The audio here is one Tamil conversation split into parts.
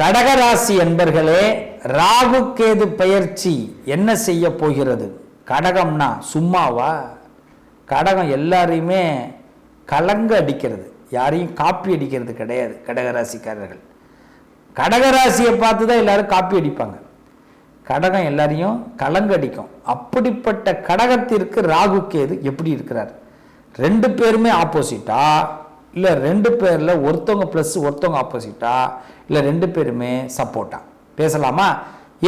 கடகராசி என்பர்களே ராகு கேது பயிற்சி என்ன செய்ய போகிறது? கடகம்னா சும்மாவா? கடகம் எல்லாரையுமே கலங்க அடிக்கிறது. யாரையும் காப்பி அடிக்கிறது கிடையாது கடகராசிக்காரர்கள். கடகராசியை பார்த்து தான் எல்லாரும் காப்பி அடிப்பாங்க. கடகம் எல்லாரையும் கலங்கடிக்கும் அப்படிப்பட்ட கடகத்திற்கு ராகு கேது எப்படி இருக்கிறார்? ரெண்டு பேருமே ஆப்போசிட்டா இல்லை ரெண்டு பேரில் ஒருத்தவங்க ப்ளஸ் ஒருத்தவங்க ஆப்போசிட்டா இல்லை ரெண்டு பேருமே சப்போர்ட்டா பேசலாமா?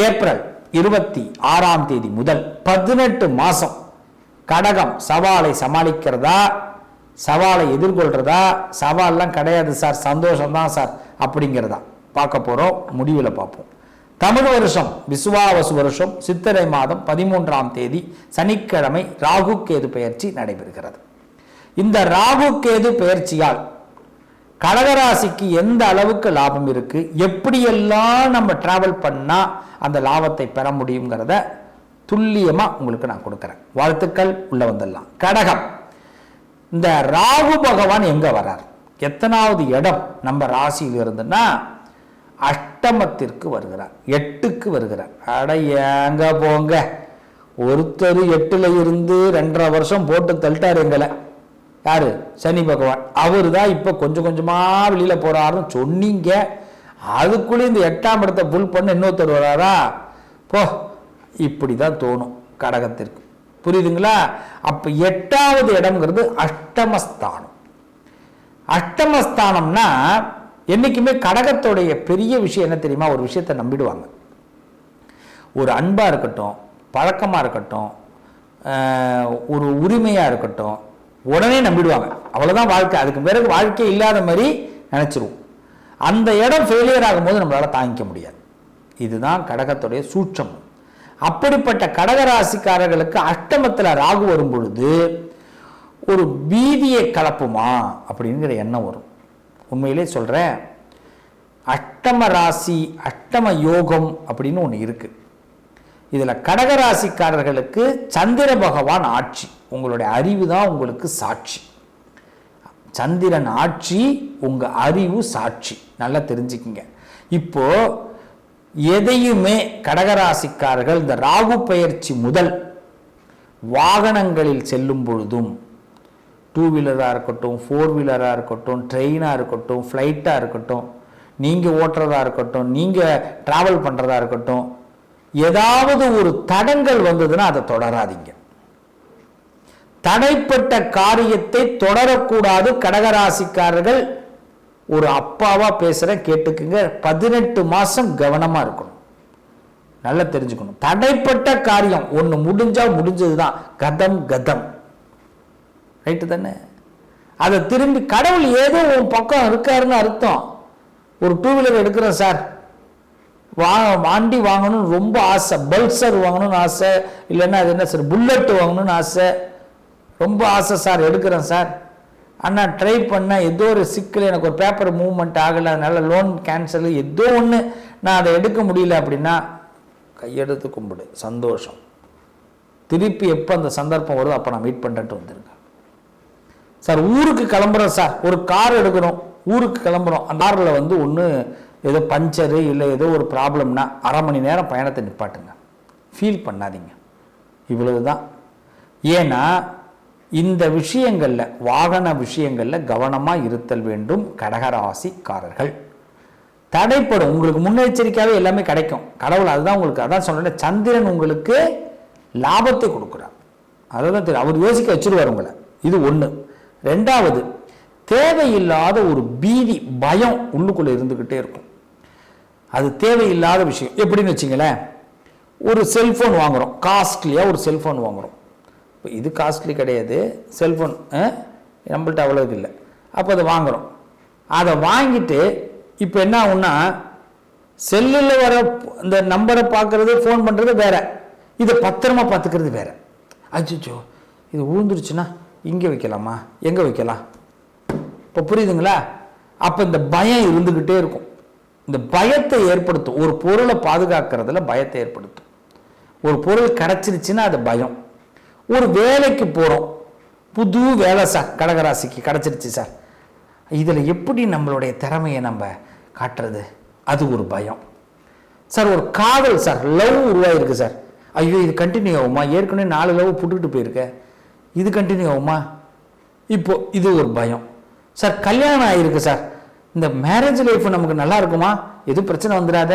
ஏப்ரல் இருபத்தி ஆறாம் தேதி முதல் பதினெட்டு மாதம் கடகம் சவாலை சமாளிக்கிறதா? சவாலை எதிர்கொள்கிறதா சவால்லாம் கிடையாது சார் சந்தோஷம்தான் சார் அப்படிங்கிறதா பார்க்க போகிறோம் முடிவில் பார்ப்போம். தமிழ் வருஷம் விசுவாவசு வருஷம் சித்திரை மாதம் பதிமூன்றாம் தேதி சனிக்கிழமை ராகு கேது பயிற்சி நடைபெறுகிறது. இந்த ராகு கேது பயிற்சியால் கடகராசிக்கு எந்த அளவுக்கு லாபம் இருக்கு? எப்படியெல்லாம் நம்ம டிராவல் பண்ணா அந்த லாபத்தை பெற முடியுங்கிறத துல்லியமா உங்களுக்கு நான் கொடுக்குறேன். வாழ்த்துக்கள் உள்ள வந்துடலாம். கடகம். இந்த ராகு பகவான் எங்க வரார்? எத்தனாவது இடம் நம்ம ராசியில் இருந்துன்னா அஷ்டமத்திற்கு வருகிறார். எட்டுக்கு வருகிறார். அட ஏங்க போங்க. ஒருத்தர் எட்டுல இருந்து ரெண்டரை வருஷம் போட்டு தள்ளிட்டார் எங்களை. யார்? சனி பகவான். அவர் தான் இப்போ கொஞ்சம் கொஞ்சமாக வெளியில் போகிறாருன்னு சொன்னீங்க. அதுக்குள்ளே இந்த எட்டாம் இடத்தை புல் பண்ண இன்னொருத்தர் வராரா? போ இப்படி தான் தோணும் கடகத்திற்கு. புரியுதுங்களா? அப்போ எட்டாவது இடம்ங்கிறது அஷ்டமஸ்தானம். அஷ்டமஸ்தானம்னா என்னைக்குமே கடகத்தோடைய பெரிய விஷயம் என்ன தெரியுமா? ஒரு விஷயத்தை நம்பிடுவாங்க. ஒரு அன்பாக இருக்கட்டும் பழக்கமாக இருக்கட்டும் ஒரு உரிமையாக இருக்கட்டும் உடனே நம்பிடுவாங்க. அவ்வளோதான் வாழ்க்கை. அதுக்கு பிறகு வாழ்க்கை இல்லாத மாதிரி நினச்சிருவோம். அந்த இடம் ஃபெயிலியர் ஆகும்போது நம்மளால் தாங்கிக்க முடியாது. இதுதான் கடகத்துடைய சூட்சம். அப்படிப்பட்ட கடகராசிக்காரர்களுக்கு அஷ்டமத்தில் ராகு வரும் பொழுது ஒரு பீதியை கலப்புமா அப்படிங்கிற எண்ணம் வரும். உண்மையிலே சொல்கிறேன் அஷ்டம ராசி அஷ்டம யோகம் அப்படின்னு ஒன்று இருக்குது இதில் கடகராசிக்காரர்களுக்கு சந்திர பகவான் ஆட்சி. உங்களுடைய அறிவு தான் உங்களுக்கு சாட்சி. சந்திரன் ஆட்சி உங்கள் அறிவு சாட்சி. நல்லா தெரிஞ்சுக்கிங்க. இப்போது எதையுமே கடகராசிக்காரர்கள் இந்த ராகு பயிற்சி முதல் வாகனங்களில் செல்லும் பொழுதும் டூ வீலராக இருக்கட்டும் ஃபோர் வீலராக இருக்கட்டும் ட்ரெயினாக இருக்கட்டும் ஃப்ளைட்டாக இருக்கட்டும் நீங்கள் ஓட்டுறதா இருக்கட்டும் நீங்கள் ட்ராவல் பண்ணுறதா இருக்கட்டும் ஏதாவது ஒரு தடங்கள் வந்ததுன்னா அதை தொடராதீங்க. தடைப்பட்ட காரியத்தை தொடரக்கூடாது. கடகராசிக்காரர்கள் ஒரு அப்பாவா பேசுற கேட்டுக்குங்க. பதினெட்டு மாசம் கவனமா இருக்கணும். நல்லா தெரிஞ்சுக்கணும். தடைப்பட்ட காரியம் ஒன்று முடிஞ்சா முடிஞ்சதுதான். கதம் கதம். ரைட்டு தானே? அதை திரும்பி கடவுள் ஏதோ உன் பக்கம் இருக்காருன்னு அர்த்தம். ஒரு டூ வீலர் எடுக்கிறேன் சார். வா வண்டி வாங்கணும்னு ரொம்ப ஆசை. பல்சர் வாங்கணும்னு ஆசை. இல்லைன்னா அது என்ன சார் புல்லட் வாங்கணும்னு ஆசை. ரொம்ப ஆசை சார் எடுக்கிறேன் சார். அண்ணா ட்ரை பண்ண ஏதோ ஒரு சிக்கல் எனக்கு ஒரு பேப்பர் மூவ்மெண்ட் ஆகலை. அதனால லோன் கேன்சல் ஏதோ ஒன்று நான் அதை எடுக்க முடியல அப்படின்னா கையெடுத்து கும்பிடு. சந்தோஷம். திருப்பி எப்போ அந்த சந்தர்ப்பம் வருதோ அப்போ நான் மீட் பண்ணிட்டு வந்துருங்க. சார் ஊருக்கு கிளம்புறோம் சார். ஒரு கார் எடுக்கிறோம் ஊருக்கு கிளம்புறோம். அந்த காரில் வந்து ஒன்று ஏதோ பஞ்சரு இல்லை ஏதோ ஒரு ப்ராப்ளம்னா அரை மணி நேரம் பயணத்தை நிப்பாட்டுங்க. ஃபீல் பண்ணாதீங்க. இவ்வளவு தான் ஏன்னா இந்த விஷயங்களில் வாகன விஷயங்களில் கவனமாக இருத்தல் வேண்டும் கடகராசிக்காரர்கள். தடைப்படும். உங்களுக்கு முன்னெச்சரிக்கையாகவே எல்லாமே கிடைக்கும். கடவுள் அதுதான் உங்களுக்கு அதான் சொல்றேன் சந்திரன் உங்களுக்கு லாபத்தை கொடுக்குறார். அதை தான் தெரியும். அவர் யோசிக்க வச்சுருவார் உங்களை. இது ஒன்று ரெண்டாவது தேவையில்லாத ஒரு பீதி பயம் உள்ளுக்குள்ளே இருந்துக்கிட்டே இருக்கும். அது தேவையில்லாத விஷயம். எப்படின்னு வச்சிங்களேன் ஒரு செல்ஃபோன் வாங்குறோம். காஸ்ட்லியாக ஒரு செல்ஃபோன் வாங்குறோம். இப்போ இது காஸ்ட்லி கிடையாது. செல்ஃபோன் நம்மள்ட்ட அவ்வளோ இது இல்லை. அப்போ அதை வாங்குறோம். அதை வாங்கிட்டு இப்போ என்ன ஆகும்னா செல்லில் வர இந்த நம்பரை பார்க்குறது ஃபோன் பண்ணுறது வேறு. இதை பத்திரமா பார்த்துக்கிறது வேறு. அச்சோ இது உழுந்துருச்சுன்னா இங்கே வைக்கலாமா? எங்கே வைக்கலாம்? இப்போ புரியுதுங்களா? அப்போ இந்த பயம் இருந்துக்கிட்டே இருக்கும். இந்த பயத்தை ஏற்படுத்தும். ஒரு பொருளை பாதுகாக்கிறதுல பயத்தை ஏற்படுத்தும். ஒரு பொருள் கிடச்சிருச்சுன்னா அது பயம். ஒரு வேலைக்கு போகிறோம் புது வேலை சார் கடகராசிக்கு கிடச்சிருச்சு சார். இதில் எப்படி நம்மளுடைய திறமையை நம்ம காட்டுறது? அது ஒரு பயம். சார் ஒரு காதல் சார் லவ் உருவாயிருக்கு சார். ஐயோ இது கண்டினியூ ஆகுமா? ஏற்கனவே நாலு லவ் புட்டுக்கிட்டு போயிருக்க. இது கண்டினியூ ஆகுமா? இப்போ இது ஒரு பயம். சார் கல்யாணம் ஆகிருக்கு சார். இந்த மேரேஜ் லைஃப் நமக்கு நல்லா இருக்குமா? எதுவும் பிரச்சனை வந்துடாத.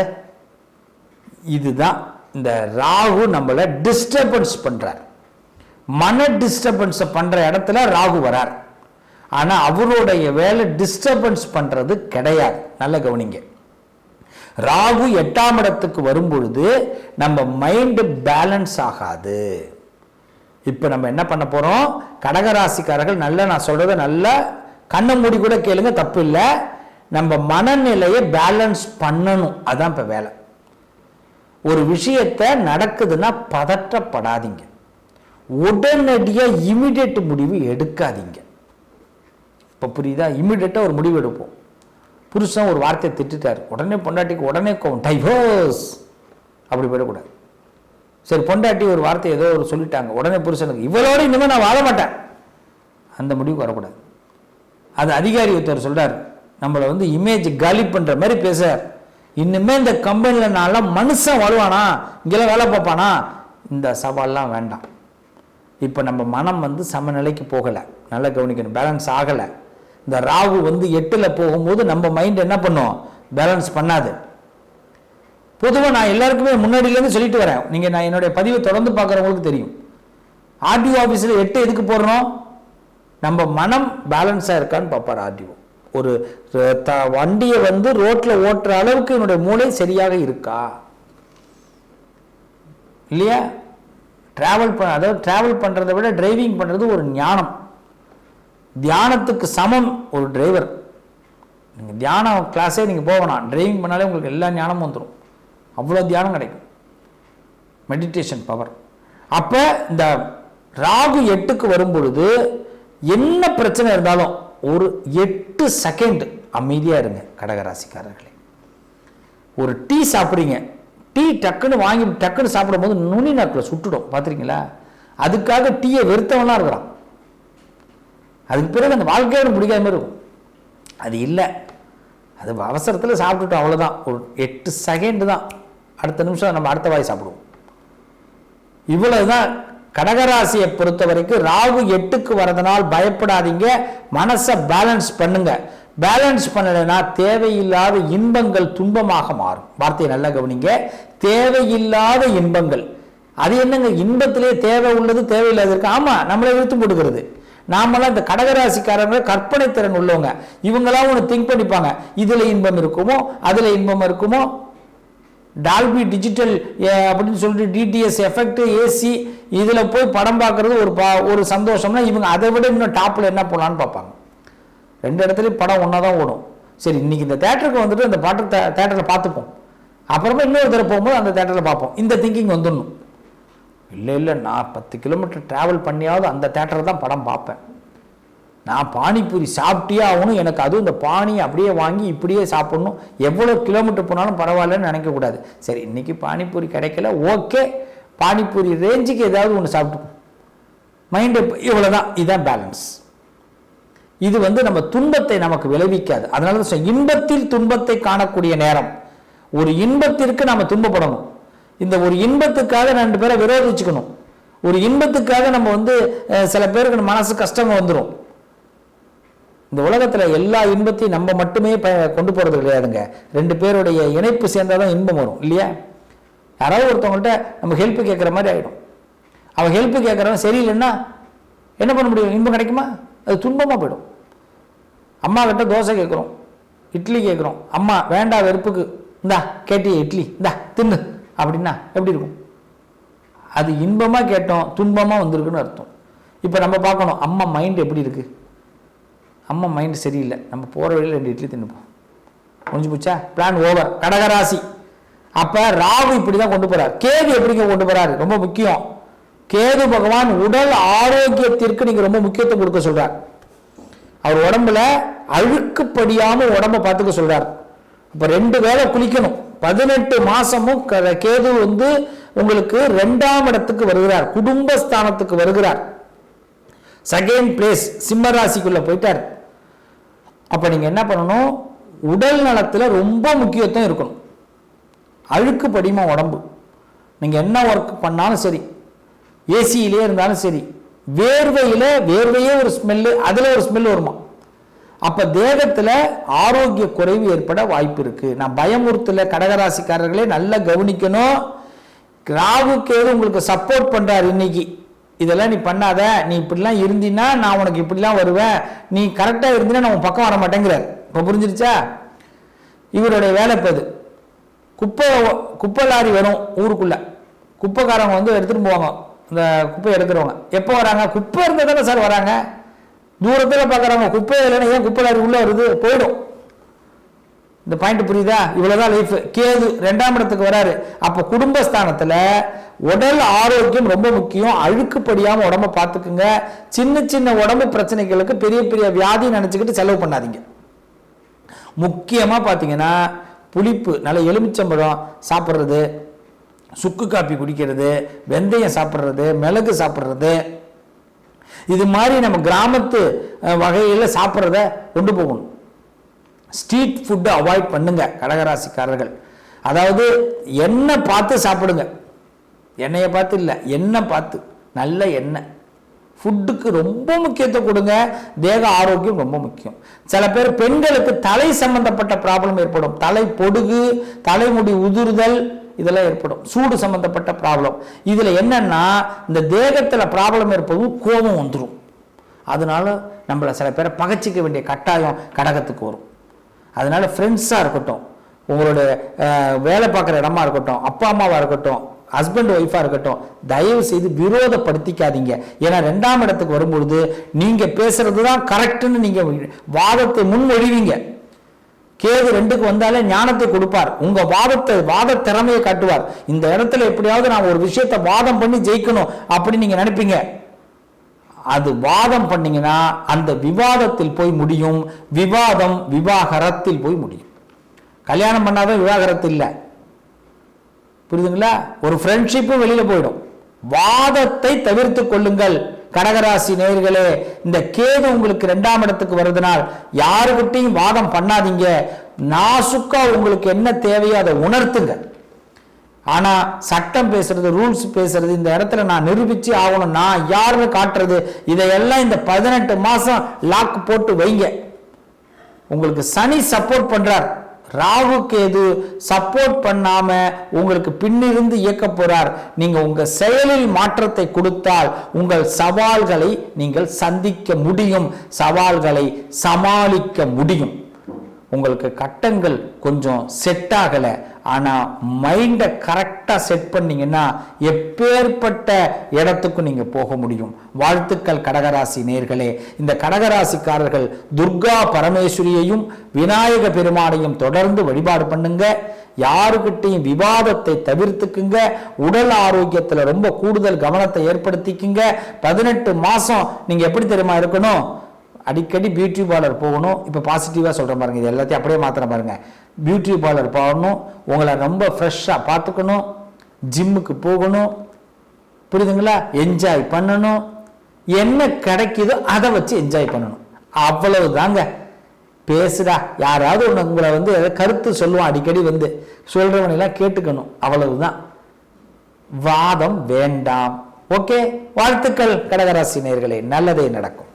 இதுதான் இந்த ராகு நம்மளை டிஸ்டர்பன்ஸ் பண்ணுறார் மன டிஸ்டர்பன்ஸை பண்ணுற இடத்துல ராகு வரார். ஆனால் அவருடைய வேலை டிஸ்டர்பன்ஸ் பண்ணுறது கிடையாது. நல்ல கவனிங்க. ராகு எட்டாம் இடத்துக்கு வரும்பொழுது நம்ம மைண்டு பேலன்ஸ் ஆகாது. இப்போ நம்ம என்ன பண்ண போகிறோம் கடகராசிக்காரர்கள் நல்ல நான் சொல்கிறத நல்லா கண்ணை மூடி கூட கேளுங்க தப்பு இல்லை. நம்ம மனநிலையை பேலன்ஸ் பண்ணணும். அதான் இப்போ வேலை. ஒரு விஷயத்தை நடக்குதுன்னா பதற்றப்படாதீங்க. உடனடியாக இமிடியட் முடிவு எடுக்காதீங்க. இப்போ புரியுதா? இமிடியட்டாக ஒரு முடிவு எடுப்போம். புருஷன் ஒரு வார்த்தையை திட்டுட்டார். உடனே பொண்டாட்டிக்கு உடனே கோவம். டைவர்ஸ் அப்படி போயிடக்கூடாது. சரி பொண்டாட்டி ஒரு வார்த்தை ஏதோ ஒரு சொல்லிட்டாங்க. உடனே புருஷனுக்கு இவளோட இனிமேல் நான் வாழ மாட்டேன். அந்த முடிவுக்கு வரக்கூடாது. அது அதிகாரி ஒருத்தர் சொல்கிறார் நம்மளை வந்து இமேஜ் காலி பண்ணுற மாதிரி பேசுகிற இன்னுமே இந்த கம்பெனியில் நான்லாம் மனுஷன் வாழ்வானா? இங்கெல்லாம் வேலை பார்ப்பானா? இந்த சவால்லாம் வேண்டாம். இப்போ நம்ம மனம் வந்து சமநிலைக்கு போகலை. நல்லா கவனிக்கணும். பேலன்ஸ் ஆகலை. இந்த ராகு வந்து எட்டில் போகும்போது நம்ம மைண்ட் என்ன பண்ணும்? பேலன்ஸ் பண்ணாது. பொதுவாக நான் எல்லாருக்குமே முன்னாடியிலேருந்து சொல்லிட்டு வரேன். நீங்கள் நான் என்னுடைய பதிவை தொடர்ந்து பார்க்குறவங்களுக்கு தெரியும். ஆர்டிஓ ஆஃபீஸில் எட்டு எதுக்கு போடுறோம்? நம்ம மனம் பேலன்ஸாக இருக்கான்னு பார்ப்பார் ஆர்டிஓ ஒரு த- வண்டியை வந்து ரோட்டில் ஓட்டுற அளவுக்கு என்னுடைய மூளை சரியாக இருக்கா? இல்லையா? ட்ராவல் பண்ண அதாவது ட்ராவல் பண்ணுறதை விட டிரைவிங் பண்ணுறது ஒரு ஞானம். தியானத்துக்கு சமம் ஒரு டிரைவர் நீங்கள் தியானம் கிளாஸே நீங்கள் போகணும். டிரைவிங் பண்ணாலே உங்களுக்கு எல்லா ஞானமும் வந்துடும் அவ்வளோ தியானம் கிடைக்கும். மெடிடேஷன் பவர் அப்போ இந்த ராகு எட்டுக்கு வரும் பொழுது என்ன பிரச்சனை இருந்தாலும் ஒரு எட்டு செகண்ட் அமைதியாக இருங்க கடகராசிக்காரர்களே. ஒரு டீ சாப்பிட்றீங்க. டீ டக்குன்னு வாங்கி டக்குன்னு சாப்பிடும்போது நுனி நாக்கில் சுட்டுடும். பார்த்துருக்கீங்களா அதுக்காக டீயை வெறுத்தவனா இருக்கிறான். அதுக்கு பிறகு அந்த வாழ்க்கையோட பிடிக்காத மாதிரி இருக்கும். அது இல்லை. அது அவசரத்தில் சாப்பிட்டுட்டோம் அவ்வளோதான் ஒரு எட்டு செகண்டு தான். அடுத்த நிமிஷம் நம்ம அடுத்த வாய் சாப்பிடுவோம். இவ்வளவுதான் கடகராசியை பொறுத்த வரைக்கும் ராகு எட்டுக்கு வரதனால் பயப்படாதீங்க. மனசை பேலன்ஸ் பண்ணுங்க. பேலன்ஸ் பண்ணலைன்னா தேவையில்லாத இன்பங்கள் துன்பமாக மாறும். வார்த்தையை நல்லா கவனிங்க. தேவையில்லாத இன்பங்கள். அது என்னங்க? இன்பத்திலே தேவை உள்ளது தேவையில்லாத இருக்கு. ஆமா நம்மளை இழுத்து போட்டுக்கிறது. நாமெல்லாம் இந்த கடகராசிக்காரங்க கற்பனை திறன் உள்ளவங்க. இவங்களாம் ஒன்று திங்க் பண்ணிப்பாங்க. இதுல இன்பம் இருக்குமோ அதுல இன்பம் இருக்குமோ டால்பி டிஜிட்டல் அப்படின்னு சொல்லிட்டு டிடிஎஸ் எஃபெக்ட் ஏசி இதில் போய் படம் பார்க்குறது ஒரு பா ஒரு சந்தோஷம்னா இவங்க அதை விட இன்னும் டாப்பில் என்ன போகலான்னு பார்ப்பாங்க. ரெண்டு இடத்துலையும் படம் ஒன்றா தான் ஓடும். சரி இன்னைக்கு இந்த தேட்டருக்கு வந்துட்டு அந்த பாட்டு தேட்டரில் பார்த்துப்போம். அப்புறமா இன்னொரு தடவை போகும்போது அந்த தேட்டரில் பார்ப்போம். இந்த திங்கிங் வந்துடணும். இல்லை இல்லை நான் பத்து கிலோமீட்டர் ட்ராவல் பண்ணியாவது அந்த தேட்டரில் தான் படம் பார்ப்பேன். நான் பானிபூரி சாப்பிட்டே ஆகணும்? எனக்கு அதுவும் இந்த பானி அப்படியே வாங்கி இப்படியே சாப்பிடணும். எவ்வளோ கிலோமீட்டர் போனாலும் பரவாயில்லன்னு நினைக்கக்கூடாது சரி இன்றைக்கி பானிபூரி கிடைக்கல. ஓகே. பானிபூரி ரேஞ்சுக்கு ஏதாவது ஒன்று சாப்பிட்டுப்போம் மைண்டு இவ்வளோ தான் இதுதான் பேலன்ஸ் இது வந்து நம்ம துன்பத்தை நமக்கு விளைவிக்காது. அதனால தான் இன்பத்தில் துன்பத்தை காணக்கூடிய நேரம். ஒரு இன்பத்திற்கு நம்ம துன்பப்படணும். இந்த ஒரு இன்பத்துக்காக ரெண்டு பேரை விரோதிச்சுக்கணும். ஒரு இன்பத்துக்காக நம்ம வந்து சில பேருக்கு மனசு கஷ்டங்கள் வந்துடும் இந்த உலகத்தில் எல்லா இன்பத்தையும் நம்ம மட்டுமே ப- கொண்டு போகிறது கிடையாதுங்க. ரெண்டு பேருடைய இணைப்பு சேர்ந்தாதான் இன்பம் வரும் இல்லையா? யாராவது ஒருத்தவங்கள்ட்ட நம்ம ஹெல்ப் கேட்குற மாதிரி ஆகிடும் அவன் ஹெல்ப் கேட்குறவன் சரியில்லைன்னா என்ன பண்ண முடியும்? இன்பம் கிடைக்குமா? அது துன்பமாக போயிடும். அம்மா கிட்ட தோசை கேட்குறோம் இட்லி கேட்குறோம் அம்மா வேண்டாம் வெறுப்புக்கு. இந்தா கேட்டிய இட்லி இந்தா தின்னு. அப்படின்னா எப்படி இருக்கும்? அது இன்பமாக கேட்டோம் துன்பமாக வந்திருக்குன்னு அர்த்தம். இப்போ நம்ம பார்க்கணும் அம்மா மைண்ட் எப்படி இருக்குது அம்மா மைண்ட் சரியில்லை. நம்ம போகிற வழியில் ரெண்டு இட்லி தின்னுப்போம். முடிஞ்சு போச்சா? பிளான் ஓவர் கடகராசி. அப்போ ராகு இப்படி தான் கொண்டு போகிறார் கேது எப்படிங்க கொண்டு போகிறாரு ரொம்ப முக்கியம். கேது பகவான் உடல் ஆரோக்கியத்திற்கு நீங்கள் ரொம்ப முக்கியத்துவம் கொடுக்க சொல்கிறார் அவர் உடம்புல அழுக்குப்படியாமல் உடம்ப பார்த்துக்க சொல்கிறார் அப்போ ரெண்டு வேளை குளிக்கணும். பதினெட்டு மாதமும் க- கேது வந்து உங்களுக்கு ரெண்டாம் இடத்துக்கு வருகிறார். குடும்பஸ்தானத்துக்கு வருகிறார். செகண்ட் பிளேஸ் சிம்ம ராசிக்குள்ளே போயிட்டார். அப்போ நீங்கள் என்ன பண்ணணும்? உடல் நலத்தில் ரொம்ப முக்கியத்துவம் இருக்கணும். அழுக்கு படிமா உடம்பு? நீங்கள் என்ன ஒர்க் பண்ணாலும் சரி ஏசியிலே இருந்தாலும் சரி வேர்வையில் வேர்வையே ஒரு ஸ்மெல்லு அதில் ஒரு ஸ்மெல் வருமா? அப்போ தேகத்தில் ஆரோக்கிய குறைவு ஏற்பட வாய்ப்பு இருக்குது நான் பயமுறுத்தல கடகராசிக்காரர்களே நல்லா கவனிக்கணும். ராகு கேது உங்களுக்கு சப்போர்ட் பண்ணுறாரு இன்னைக்கு. இதெல்லாம் நீ பண்ணாத நீ இப்படிலாம் இருந்தீன்னா நான் உனக்கு இப்படிலாம் வருவேன். நீ கரெக்டாக இருந்தீன்னா நான் உன் பக்கம் வர மாட்டேங்கிறார். இப்போ புரிஞ்சிருச்சா? இவருடைய வேலை இப்போ அது குப்பை குப்பை லாரி வரும் ஊருக்குள்ளே. குப்பைக்காரவங்க வந்து எடுத்துகிட்டு போவாங்க. இந்த குப்பை எடுக்கிறவங்க. எப்போ வராங்க? குப்பை இருந்தால் தானே சார் வராங்க. தூரத்தில் பார்க்குறவங்க குப்பை இல்லைன்னா ஏன் குப்பை லாரி உள்ளே வருது? போயிடும். இந்த பாயிண்ட் புரியுதா? இவ்வளவுதான் லைஃப் கேது ரெண்டாம் இடத்துக்கு வராரு. அப்ப குடும்பஸ்தானத்துல உடல் ஆரோக்கியம் ரொம்ப முக்கியம். அழுக்குப்படியாமல் உடம்ப பார்த்துக்குங்க. சின்ன சின்ன உடம்பு பிரச்சனைகளுக்கு பெரிய பெரிய வியாதி நினைச்சுக்கிட்டு செலவு பண்ணாதீங்க. முக்கியமா பார்த்தீங்கன்னா புளிப்பு நல்ல எலுமிச்சம்பழம் சாப்பிட்றது சுக்கு காப்பி குடிக்கிறது வெந்தயம் சாப்பிட்றது மிளகு சாப்பிட்றது. இது மாதிரி நம்ம கிராமத்து வகையில் வகையில சாப்பிட்றத கொண்டு போகணும். ஸ்ட்ரீட் ஃபுட்டை அவாய்ட் பண்ணுங்க கடகராசிக்காரர்கள். அதாவது எண்ணெய் பார்த்து சாப்பிடுங்க. எண்ணெயை பார்த்து இல்லை எண்ணெய் பார்த்து நல்ல எண்ணெய். ஃபுட்டுக்கு ரொம்ப முக்கியத்துவம் கொடுங்க தேக ஆரோக்கியம் ரொம்ப முக்கியம். சில பேர் பெண்களுக்கு தலை சம்பந்தப்பட்ட ப்ராப்ளம் ஏற்படும். தலை பொடுகு தலைமுடி உதிர்தல் இதெல்லாம் ஏற்படும். சூடு சம்பந்தப்பட்ட ப்ராப்ளம் இதில் என்னன்னா இந்த தேகத்தில் ப்ராப்ளம் ஏற்பது கோபம் வந்துடும் அதனால நம்மளை சில பேரை பகைச்சிக்க வேண்டிய கட்டாயம் கடகத்துக்கு வரும். அதனால ஃப்ரெண்ட்ஸாக இருக்கட்டும் உங்களோட வேலை பார்க்குற இடமா இருக்கட்டும் அப்பா அம்மாவாக இருக்கட்டும் ஹஸ்பண்ட் ஒய்ஃபாக இருக்கட்டும் தயவு செய்து விரோதப்படுத்திக்காதீங்க. ஏன்னா ரெண்டாம் இடத்துக்கு வரும்பொழுது நீங்கள் பேசுறது தான் கரெக்டுன்னு நீங்கள் வாதத்தை முன்மொழிவீங்க. கேது ரெண்டுக்கு வந்தாலே ஞானத்தை கொடுப்பார். உங்க வாதத்தை வாத திறமையை காட்டுவார். இந்த இடத்துல எப்படியாவது நான் ஒரு விஷயத்தை வாதம் பண்ணி ஜெயிக்கணும் அப்படின்னு நீங்க நினைப்பீங்க. அது வாதம் பண்ணீங்கன்னா அந்த விவாதத்தில் போய் முடியும். விவாதம் விவாகரத்தில் போய் முடியும். கல்யாணம் பண்ணாதான் விவாகரத்து இல்லை. புரியுதுங்களா? ஒரு ஃப்ரெண்ட்ஷிப்பும் வெளியில போயிடும். வாதத்தை தவிர்த்து கொள்ளுங்கள். கடகராசி நேர்களே இந்த கேது உங்களுக்கு ரெண்டாம் இடத்துக்கு வருதுனால் யாருக்கிட்டையும் வாதம் பண்ணாதீங்க. நாசுக்கா உங்களுக்கு என்ன தேவையோ அதை உணர்த்துங்க. ஆனால் சட்டம் பேசுறது ரூல்ஸ் பேசுறது இந்த இடத்துல நான் நிரூபிச்சு ஆகணும். நான் யாருன்னு காட்டுறது? இதையெல்லாம் இந்த பதினெட்டு மாதம் லாக் போட்டு வைங்க. உங்களுக்கு சனி சப்போர்ட் பண்ணுறார் ராகு கேது சப்போர்ட் பண்ணாம உங்களுக்கு பின்னிருந்து இயக்க போறார். நீங்க உங்க செயலில் மாற்றத்தை கொடுத்தால் உங்கள் சவால்களை நீங்கள் சந்திக்க முடியும். சவால்களை சமாளிக்க முடியும். உங்களுக்கு கட்டங்கள் கொஞ்சம் செட் ஆகலை. ஆனால் மைண்டை கரெக்டாக செட் பண்ணீங்கன்னா எப்பேற்பட்ட இடத்துக்கும் நீங்கள் போக முடியும். வாழ்த்துக்கள் கடகராசி நேர்களே. இந்த கடகராசிக்காரர்கள் துர்கா பரமேஸ்வரியையும் விநாயக பெருமானையும் தொடர்ந்து வழிபாடு பண்ணுங்க. யாருக்கிட்டையும் விவாதத்தை தவிர்த்துக்குங்க. உடல் ஆரோக்கியத்தில் ரொம்ப கூடுதல் கவனத்தை ஏற்படுத்திக்குங்க. பதினெட்டு மாதம் நீங்கள் எப்படி தெரியுமா இருக்கணும்? அடிக்கடி பியூட்டி பார்லர் போகணும். இப்போ பாசிட்டிவாக சொல்கிறேன் பாருங்க. இது எல்லாத்தையும் அப்படியே மாத்திர பாருங்க. பியூட்டி பார்லர் போகணும். உங்களை ரொம்ப ஃப்ரெஷ்ஷாக பார்த்துக்கணும். ஜிம்முக்கு போகணும். புரியுதுங்களா? என்ஜாய் பண்ணணும். என்ன கிடைக்குதோ அதை வச்சு என்ஜாய் பண்ணணும். அவ்வளவு தாங்க பேசுடா. யாராவது ஒன்று உங்களை வந்து ஏதாவது கருத்து சொல்லுவான். அடிக்கடி வந்து சொல்கிறவனையெல்லாம் கேட்டுக்கணும். அவ்வளவுதான். வாதம் வேண்டாம். ஓகே? வாழ்த்துக்கள். கடகராசி நேர்களே நல்லதே நடக்கும்.